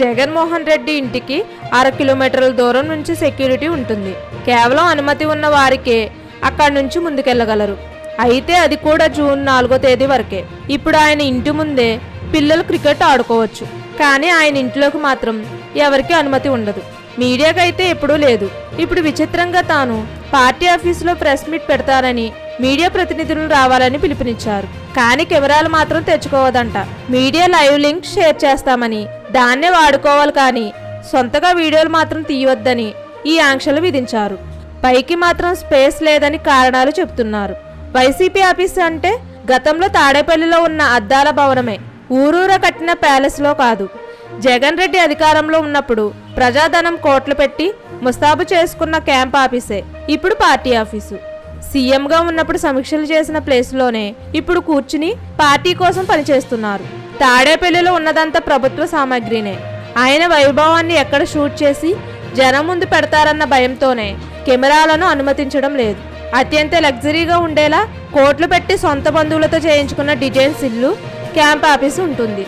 జగన్మోహన్ రెడ్డి ఇంటికి అర కిలోమీటర్ల దూరం నుంచి సెక్యూరిటీ ఉంటుంది. కేవలం అనుమతి ఉన్న వారికే అక్కడి నుంచి ముందుకెళ్ళగలరు అయితే అది కూడా జూన్ నాలుగో తేదీ వరకే. ఇప్పుడు ఆయన ఇంటి ముందే పిల్లలు క్రికెట్ ఆడుకోవచ్చు. కానీ ఆయన ఇంట్లోకి మాత్రం ఎవరికీ అనుమతి ఉండదు. మీడియాకైతే ఎప్పుడూ లేదు. ఇప్పుడు విచిత్రంగా తాను పార్టీ ఆఫీసులో ప్రెస్ మీట్ పెడతారని మీడియా ప్రతినిధులు రావాలని పిలుపునిచ్చారు. కానీ కెమెరాలు మాత్రం తెచ్చుకోవదంట. మీడియా లైవ్ లింక్ షేర్ చేస్తామని దాన్నే వాడుకోవాలి కానీ సొంతగా వీడియోలు మాత్రం తీయవద్దని ఈ ఆంక్షలు విధించారు. పైకి మాత్రం స్పేస్ లేదని కారణాలు చెప్తున్నారు వైసీపీ ఆఫీస్ అంటే గతంలో తాడేపల్లిలో ఉన్న అద్దాల భవనమే ఊరూర కట్టిన ప్యాలెస్లో కాదు. జగన్ రెడ్డి అధికారంలో ఉన్నప్పుడు ప్రజాధనం కోట్లు పెట్టి ముస్తాబు చేసుకున్న క్యాంప్ ఆఫీసే ఇప్పుడు పార్టీ ఆఫీసు. సీఎంగా ఉన్నప్పుడు సమీక్షలు చేసిన ప్లేస్లోనే ఇప్పుడు కూర్చుని పార్టీ కోసం పనిచేస్తున్నారు. తాడేపల్లిలో ఉన్నదంతా ప్రభుత్వ సామాగ్రినే. ఆయన వైభవాన్ని ఎక్కడ షూట్ చేసి జనం ముందు పెడతారన్న భయంతోనే కెమెరాలను అనుమతించడం లేదు. అత్యంత లగ్జరీగా ఉండేలా కోట్లు పెట్టి సొంత బంధువులతో చేయించుకున్న డిజైన్స్ ఇల్లు క్యాంప్ ఆఫీస్ ఉంటుంది.